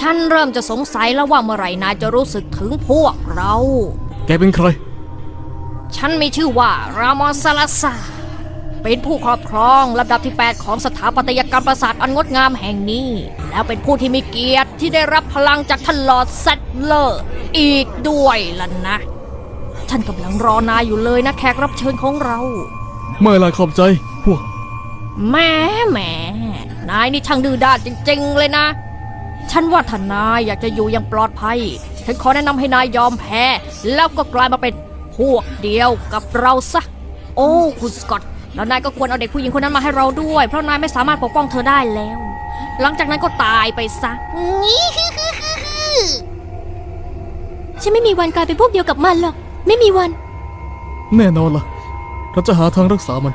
ฉันเริ่มจะสงสัยแล้วว่าเมื่อไหร่นายจะรู้สึกถึงพวกเรา แกเป็นใคร ฉันมีชื่อว่ารามอนซาลาซาเป็นผู้ครอบครองลำดับที่ 8 ของสถาปัตยกรรมปราสาทอันงดงามแห่งนี้ แล้วเป็นผู้ที่มีเกียรติที่ได้รับพลังจากท่านลอร์ดเซตเลอร์ อีกด้วยล่ะนะฉันกำลังรอนายอยู่เลยนะแขกรับเชิญของเรา ไม่ละขอบใจพวก แหม่แหม่นายนี่ช่างดื้อด้านจริง ๆ เลยนะ ฉันว่าถ้านายอยากจะอยู่อย่างปลอดภัย ฉันขอแนะนำให้นายยอมแพ้ แล้วก็กลายมาเป็นพวกเดียวกับเราซะ โอ้คุณสกอตแล้วนายก็ควรเอาเด็กผู้หญิงคนนั้นมาให้เราด้วย เพราะนายไม่สามารถปกป้องเธอได้แล้ว หลังจากนั้นก็ตายไปซะฉันไม่มีวันกลายเป็นพวกเดียวกับมันหรอก ไม่มีวัน แน่นอนล่ะ เราจะหาทางรักษามัน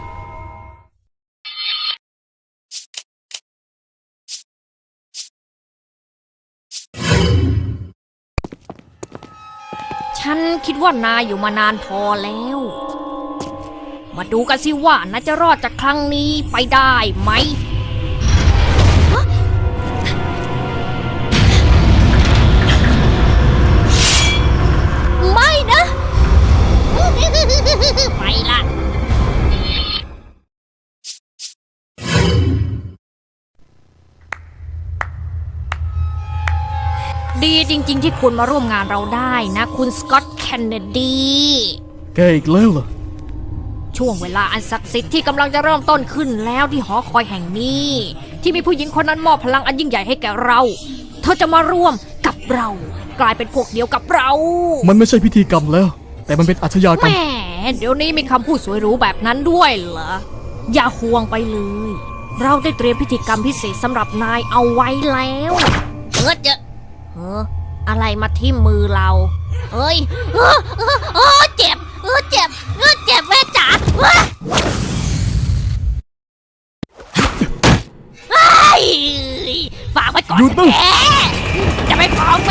ฉันคิดว่านายอยู่มานานพอแล้ว มาดูกันสิว่านายจะรอดจากครั้งนี้ไปได้ไหม ดีจริง ๆ ที่คุณมาร่วมงานเราได้นะคุณสกอตแคนเนดี แกอีกแล้วเหรอ ช่วงเวลาอันศักดิ์สิทธิ์ที่กำลังจะเริ่มต้นขึ้นแล้วที่หอคอยแห่งนี้ ที่มีผู้หญิงคนนั้นมอบพลังอันยิ่งใหญ่ให้แก่เรา เธอจะมาร่วมกับเรา กลายเป็นพวกเดียวกับเรามันไม่ใช่พิธีกรรมแล้ว แต่มันเป็นอาชญากรแหรมมเดี๋ยวนี้มีคำพูดสวยหรูแบบนั้นด้วยเหรออย่าห่วงไปเลย เราได้เตรียมพิธีกรรมพิเศษสำหรับนายเอาไว้แล้ว เออเจอเออ อะไรมาทิ่มมือเราเฮ้ยเออเออเออเจ็บ เออเจ็บ เออเจ็บแม่จ๋าเฮ้ยเฮ้ยฝากไว้ก่อนหยุดนะแกจะไปฟ้องแม่